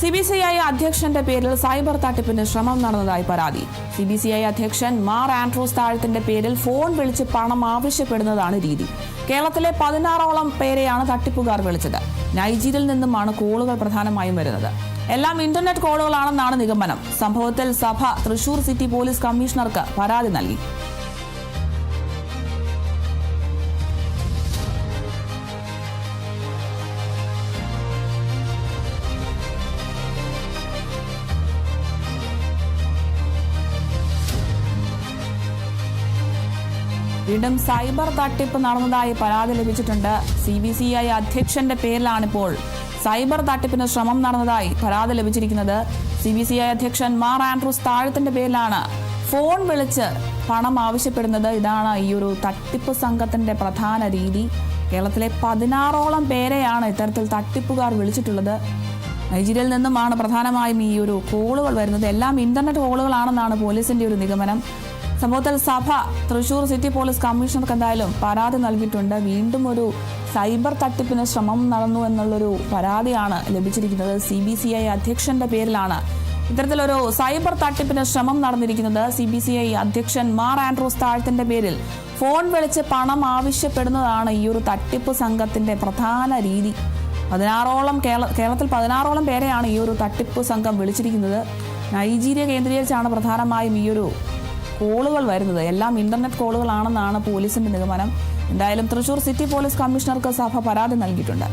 C B C I അധ്യക്ഷന്റെ പേരിൽ cyber തട്ടിപ്പിന് ശ്രമം നടന്നതായി പരാതി. സി ബി സി ഐ അധ്യക്ഷൻ മാർ ആൻഡ്രൂസ് താഴത്തിന്റെ പേരിൽ ഫോൺ വിളിച്ച് പണം ആവശ്യപ്പെടുന്നതാണ് രീതി. കേരളത്തിലെ പതിനാറോളം പേരെയാണ് തട്ടിപ്പുകാർ വിളിച്ചത്. നൈജീരിയയിൽ നിന്നുമാണ് കോളുകൾ പ്രധാനമായും വരുന്നത്. എല്ലാം ഇന്റർനെറ്റ് കോളുകളാണെന്നാണ് നിഗമനം. സംഭവത്തിൽ സഭ തൃശൂർ സിറ്റി പോലീസ് കമ്മീഷണർക്ക് പരാതി നൽകി. വീണ്ടും സൈബർ തട്ടിപ്പ് നടന്നതായി പരാതി ലഭിച്ചിട്ടുണ്ട്. സി ബി സി ഐ അധ്യക്ഷന്റെ പേരിലാണിപ്പോൾ സൈബർ തട്ടിപ്പിന് ശ്രമം നടന്നതായി പരാതി ലഭിച്ചിരിക്കുന്നത്. സി ബി സി ഐ അധ്യക്ഷൻ മാർ ആൻഡ്രൂസ് താഴത്തിന്റെ പേരിലാണ്. ഫോൺ വിളിച്ച് പണം ആവശ്യപ്പെടുന്നത് ഇതാണ് ഈ ഒരു തട്ടിപ്പ് സംഘത്തിന്റെ പ്രധാന രീതി. കേരളത്തിലെ പതിനാറോളം പേരെയാണ് ഇത്തരത്തിൽ തട്ടിപ്പുകാർ വിളിച്ചിട്ടുള്ളത്. നൈജീരിയയിൽ നിന്നുമാണ് പ്രധാനമായും ഈ ഒരു കോളുകൾ വരുന്നത്. എല്ലാം ഇന്റർനെറ്റ് കോളുകളാണെന്നാണ് പോലീസിന്റെ ഒരു നിഗമനം. സംഭവത്തിൽ സഭ തൃശൂർ സിറ്റി പോലീസ് കമ്മീഷണർക്ക് എന്തായാലും പരാതി നൽകിയിട്ടുണ്ട്. വീണ്ടും ഒരു സൈബർ തട്ടിപ്പിന് ശ്രമം നടന്നു എന്നുള്ളൊരു പരാതിയാണ് ലഭിച്ചിരിക്കുന്നത്. സി ബി സി ഐ അധ്യക്ഷന്റെ പേരിലാണ് ഇത്തരത്തിലൊരു സൈബർ തട്ടിപ്പിന് ശ്രമം നടന്നിരിക്കുന്നത്. സി ബി സി ഐ അധ്യക്ഷൻ മാർ ആൻഡ്രൂസ് താഴത്തിന്റെ പേരിൽ ഫോൺ വിളിച്ച് പണം ആവശ്യപ്പെടുന്നതാണ് ഈ ഒരു തട്ടിപ്പ് സംഘത്തിന്റെ പ്രധാന രീതി. പതിനാറോളം കേരള കേരളത്തിൽ പതിനാറോളം പേരെയാണ് ഈ ഒരു തട്ടിപ്പ് സംഘം വിളിച്ചിരിക്കുന്നത്. നൈജീരിയ കേന്ദ്രീകരിച്ചാണ് പ്രധാനമായും ഈ ഒരു കോളുകൾ വരുന്നത്. എല്ലാം ഇന്റർനെറ്റ് കോളുകളാണെന്നാണ് പോലീസിന്റെ നിഗമനം. എന്തായാലും തൃശൂർ സിറ്റി പോലീസ് കമ്മീഷണർക്ക് സഭ പരാതി നൽകിയിട്ടുണ്ട്.